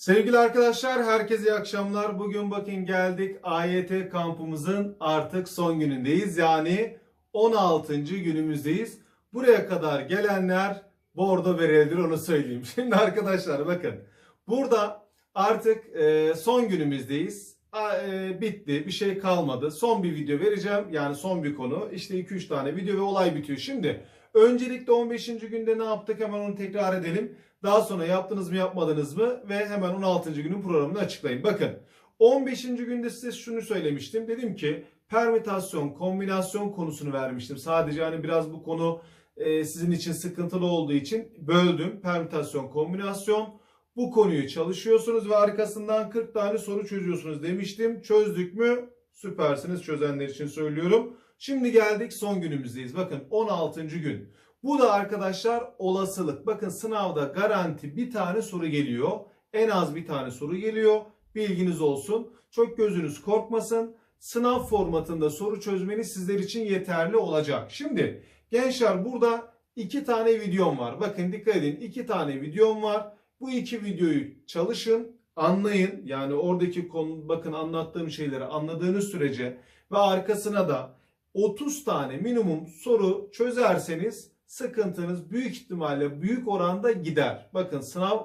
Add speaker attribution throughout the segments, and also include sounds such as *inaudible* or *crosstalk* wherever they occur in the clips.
Speaker 1: Sevgili arkadaşlar, herkese iyi akşamlar. Bugün bakın geldik AYT kampımızın artık son günündeyiz. Yani 16. günümüzdeyiz. Buraya kadar gelenler bordo berelidir onu söyleyeyim. *laughs* Şimdi arkadaşlar bakın. Burada artık e, son günümüzdeyiz. E, bitti. Bir şey kalmadı. Son bir video vereceğim. Yani son bir konu. İşte 2-3 tane video ve olay bitiyor. Şimdi öncelikle 15. günde ne yaptık hemen onu tekrar edelim. Daha sonra yaptınız mı yapmadınız mı ve hemen 16. günün programını açıklayayım. Bakın 15. günde size şunu söylemiştim. Dedim ki permütasyon, kombinasyon konusunu vermiştim. Sadece hani biraz bu konu e, sizin için sıkıntılı olduğu için böldüm. Permütasyon, kombinasyon. Bu konuyu çalışıyorsunuz ve arkasından 40 tane soru çözüyorsunuz demiştim. Çözdük mü? Süpersiniz çözenler için söylüyorum. Şimdi geldik son günümüzdeyiz. Bakın 16. gün. Bu da arkadaşlar olasılık. Bakın sınavda garanti bir tane soru geliyor. En az bir tane soru geliyor. Bilginiz olsun. Çok gözünüz korkmasın. Sınav formatında soru çözmeniz sizler için yeterli olacak. Şimdi gençler burada iki tane videom var. Bakın dikkat edin iki tane videom var. Bu iki videoyu çalışın, anlayın. Yani oradaki konu bakın anlattığım şeyleri anladığınız sürece ve arkasına da 30 tane minimum soru çözerseniz sıkıntınız büyük ihtimalle büyük oranda gider. Bakın sınav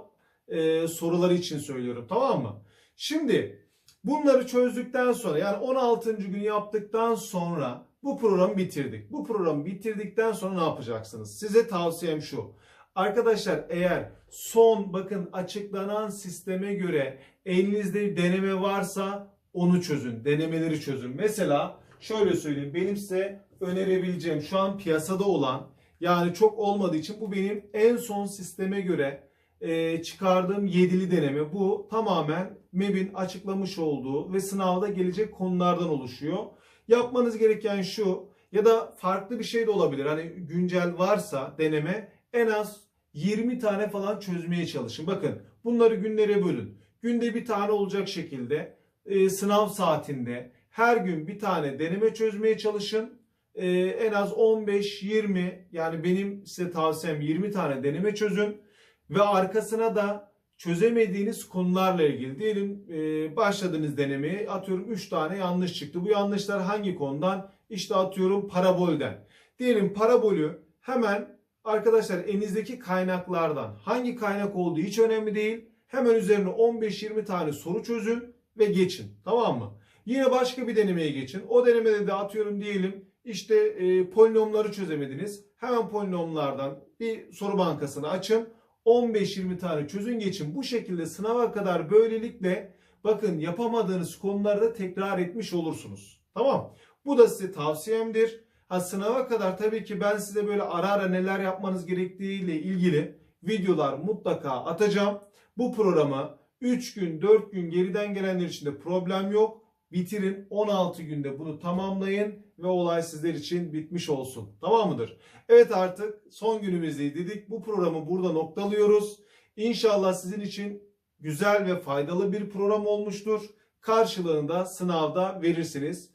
Speaker 1: e, soruları için söylüyorum tamam mı? Şimdi bunları çözdükten sonra yani 16. gün yaptıktan sonra bu programı bitirdik. Bu programı bitirdikten sonra ne yapacaksınız? Size tavsiyem şu. Arkadaşlar eğer son bakın açıklanan sisteme göre elinizde bir deneme varsa onu çözün. Denemeleri çözün. Mesela şöyle söyleyeyim. Benim size önerebileceğim şu an piyasada olan yani çok olmadığı için bu benim en son sisteme göre e, çıkardığım yedili deneme. Bu tamamen MEB'in açıklamış olduğu ve sınavda gelecek konulardan oluşuyor. Yapmanız gereken şu ya da farklı bir şey de olabilir. Hani güncel varsa deneme en az 20 tane falan çözmeye çalışın. Bakın bunları günlere bölün. Günde bir tane olacak şekilde e, sınav saatinde her gün bir tane deneme çözmeye çalışın. E, en az 15-20 yani benim size tavsiyem 20 tane deneme çözün ve arkasına da çözemediğiniz konularla ilgili diyelim e, başladınız denemeyi atıyorum 3 tane yanlış çıktı. Bu yanlışlar hangi konudan? İşte atıyorum parabolden. Diyelim parabolü hemen arkadaşlar elinizdeki kaynaklardan hangi kaynak olduğu hiç önemli değil. Hemen üzerine 15-20 tane soru çözün ve geçin. Tamam mı? Yine başka bir denemeye geçin. O denemede de atıyorum diyelim işte e, polinomları çözemediniz. Hemen polinomlardan bir soru bankasını açın. 15-20 tane çözün geçin. Bu şekilde sınava kadar böylelikle bakın yapamadığınız konuları da tekrar etmiş olursunuz. Tamam. Bu da size tavsiyemdir. Ha sınava kadar tabii ki ben size böyle ara ara neler yapmanız gerektiğiyle ilgili videolar mutlaka atacağım. Bu programı 3 gün 4 gün geriden gelenler için de problem yok. Bitirin 16 günde bunu tamamlayın ve olay sizler için bitmiş olsun. Tamam mıdır? Evet artık son günümüzdeyiz dedik. Bu programı burada noktalıyoruz. İnşallah sizin için güzel ve faydalı bir program olmuştur. Karşılığında sınavda verirsiniz.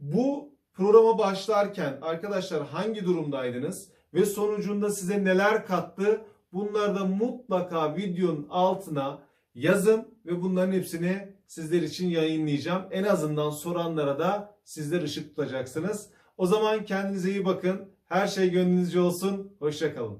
Speaker 1: Bu programa başlarken arkadaşlar hangi durumdaydınız ve sonucunda size neler kattı? Bunları da mutlaka videonun altına yazın ve bunların hepsini sizler için yayınlayacağım. En azından soranlara da sizler ışık tutacaksınız. O zaman kendinize iyi bakın. Her şey gönlünüzce olsun. Hoşçakalın.